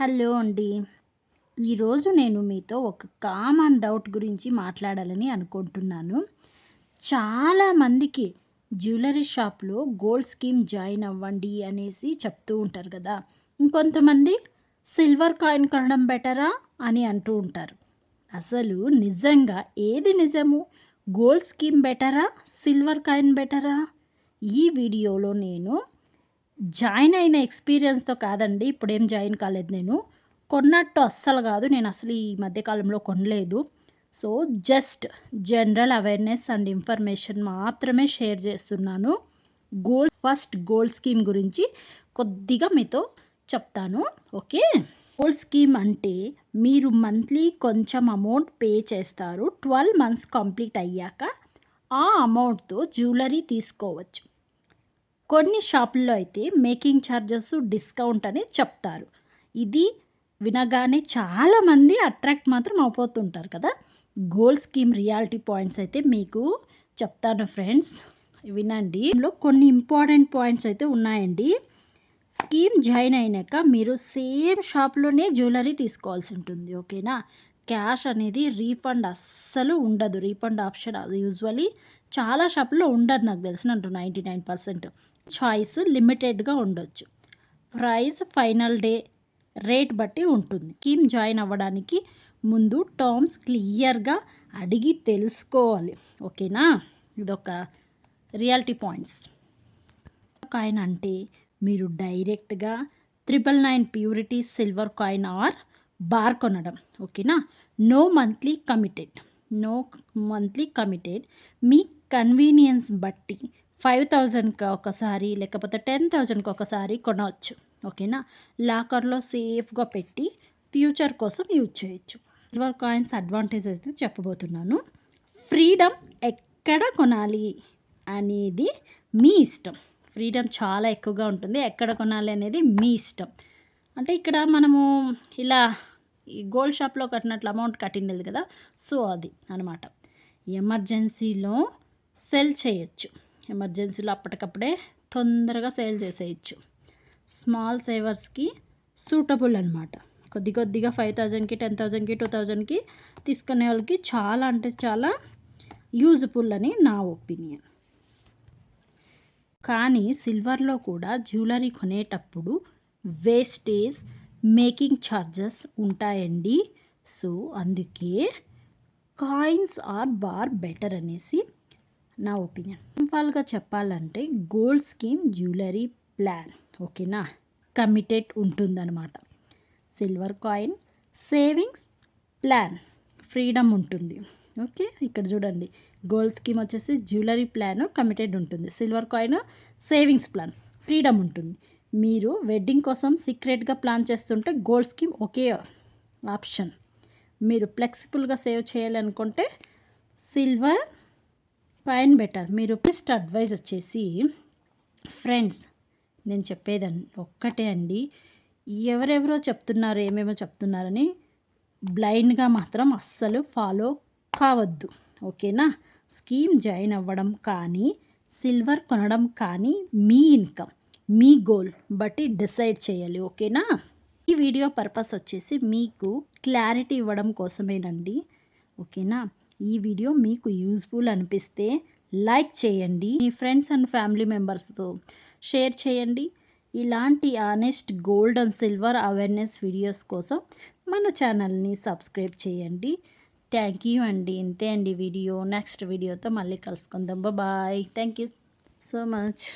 Hello అండి. ఈరోజు నేను మీతో ఒక కామన్ డౌట్ గురించి మాట్లాడాలని అనుకుంటున్నాను. చాలామందికి జ్యువెలరీ షాప్లో గోల్డ్ స్కీమ్ జాయిన్ అవ్వండి అనేసి చెప్తూ ఉంటారు కదా. ఇంకొంతమంది సిల్వర్ కాయిన్ కొనడం బెటరా అని అంటూ ఉంటారు. అసలు నిజంగా ఏది నిజము? గోల్డ్ స్కీమ్ బెటరా? సిల్వర్ కాయిన్ బెటరా? ఈ వీడియోలో నేను జాయిన్ అయిన ఎక్స్పీరియన్స్తో కాదండి ఇప్పుడేం జాయిన్ కాలేదు నేను. కొన్నట్టు అస్సలు కాదు నేను అసలు ఈ మధ్యకాలంలో కొనలేదు. So just general awareness and information మాత్రమే షేర్ చేస్తున్నాను. గోల్డ్ ఫస్ట్ గోల్డ్ స్కీమ్ గురించి కొద్దిగా మీతో చెప్తాను ఓకే? గోల్డ్ స్కీమ్ అంటే మీరు మంత్లీ కొంచెం అమౌంట్ పే చేస్తారు ట్వెల్వ్ మంత్స్ కంప్లీట్ అయ్యాక ఆ అమౌంట్తో జ్యువెలరీ తీసుకోవచ్చు. కొన్ని షాపుల్లో అయితే మేకింగ్ ఛార్జెస్ డిస్కౌంట్ అని చెప్తారు. ఇది వినగానే చాలామంది అట్రాక్ట్ మాత్రం అయిపోతుంటారు కదా. గోల్డ్ స్కీమ్ రియాలిటీ పాయింట్స్ అయితే మీకు చెప్తాను ఫ్రెండ్స్. వినండి. ఇందులో కొన్ని ఇంపార్టెంట్ పాయింట్స్ అయితే ఉన్నాయండి. స్కీమ్ జాయిన్ అయినాక మీరు సేమ్ షాప్లోనే జ్యువెలరీ తీసుకోవాల్సి ఉంటుంది ఓకేనా? క్యాష్ అనేది రీఫండ్ అస్సలు ఉండదు. రీఫండ్ ఆప్షన్ అది యూజువలీ చాలా షాప్లో ఉండదు నాకు తెలిసినట్టు నైంటీ నైన్ పర్సెంట్. చాయిస్ లిమిటెడ్గా ఉండొచ్చు. ప్రైస్ ఫైనల్ డే రేట్ బట్టి ఉంటుంది. స్కీమ్ జాయిన్ అవ్వడానికి ముందు టర్మ్స్ క్లియర్గా అడిగి తెలుసుకోవాలి. ఓకేనా? ఇదొక రియాలిటీ పాయింట్స్. కాయిన్ అంటే మీరు డైరెక్ట్గా triple nine purity silver coin or bar కొనడం ఓకేనా? No monthly committed no monthly committed. మీ కన్వీనియన్స్ బట్టి ఫైవ్ థౌజండ్కి ఒకసారి లేకపోతే టెన్ థౌజండ్కి ఒకసారి కొనవచ్చు ఓకేనా? లాకర్లో సేఫ్గా పెట్టి ఫ్యూచర్ కోసం యూజ్ చేయొచ్చు. సిల్వర్ కాయిన్స్ అడ్వాంటేజ్ అయితే చెప్పబోతున్నాను. ఫ్రీడమ్ ఎక్కడ కొనాలి అనేది మీ ఇష్టం. ఫ్రీడమ్ చాలా ఎక్కువగా ఉంటుంది. ఎక్కడ కొనాలి అనేది మీ ఇష్టం. అంటే ఇక్కడ మనము ఇలా ఈ గోల్డ్ షాప్లో కట్టినట్లు అమౌంట్ కట్టిండేది కదా సో అది అనమాట ఎమర్జెన్సీలో సెల్ చేయొచ్చు. ఎమర్జెన్సీలో అప్పటికప్పుడే తొందరగా సేల్ చేసేయచ్చు. స్మాల్ సేవర్స్కి సూటబుల్ అనమాట కొద్ది కొద్దిగా ఫైవ్ థౌజండ్కి టెన్ థౌజండ్కి టూ థౌజండ్కి తీసుకునే వాళ్ళకి చాలా అంటే చాలా యూజ్ఫుల్ అని నా ఒపీనియన్. కానీ సిల్వర్లో కూడా జ్యువెలరీ కొనేటప్పుడు వేస్టేజ్ మేకింగ్ ఛార్జెస్ ఉంటాయండి. సో అందుకే కాయిన్స్ ఆర్ బార్ బెటర్ అనేసి నా ఒపీనియన్. సింపుల్గా చెప్పాలంటే గోల్డ్ స్కీమ్ జ్యువెలరీ ప్లాన్ ఓకేనా? కమిటెడ్ ఉంటుందన్నమాట. Silver coin savings plan freedom ఉంటుంది. ఓకే ఇక్కడ చూడండి. గోల్డ్ స్కీమ్ వచ్చేసి జ్యువెలరీ ప్లాన్ కమిటెడ్ ఉంటుంది. Silver coin savings plan freedom ఉంటుంది. మీరు వెడ్డింగ్ కోసం సీక్రెట్గా ప్లాన్ చేస్తుంటే గోల్డ్ స్కీమ్ ఒకే ఆప్షన్ మీరు ఫ్లెక్సిబుల్గా సేవ్ చేయాలనుకుంటే సిల్వర్ ఫైన్ బెటర్ మీరు బెస్ట్ అడ్వైజ్ వచ్చేసి ఫ్రెండ్స్ నేను చెప్పేదండి ఒక్కటే అండి. ఎవరెవరో చెప్తున్నారు ఏమేమో చెప్తున్నారని బ్లైండ్గా మాత్రం అస్సలు ఫాలో కావద్దు. ఓకేనా? స్కీమ్ జాయిన్ అవ్వడం కానీ సిల్వర్ కొనడం కానీ మీ ఇన్కమ్ మీ గోల్ బట్టి డిసైడ్ చేయాలి ఓకేనా ఈ వీడియో పర్పస్ వచ్చేసి మీకు క్లారిటీ ఇవ్వడం కోసమేనండి ఓకేనా ఈ వీడియో మీకు యూజ్ఫుల్ అనిపిస్తే లైక్ చేయండి మీ ఫ్రెండ్స్ అండ్ ఫ్యామిలీ మెంబర్స్తో షేర్ చేయండి. ఇలాంటి honest gold and silver awareness videos కోసం మన ఛానల్ని సబ్స్క్రైబ్ చేయండి. థ్యాంక్ యూ అండి ఇంతే అండి వీడియో నెక్స్ట్ వీడియోతో మళ్ళీ కలుసుకుందాం. Bye thank you so much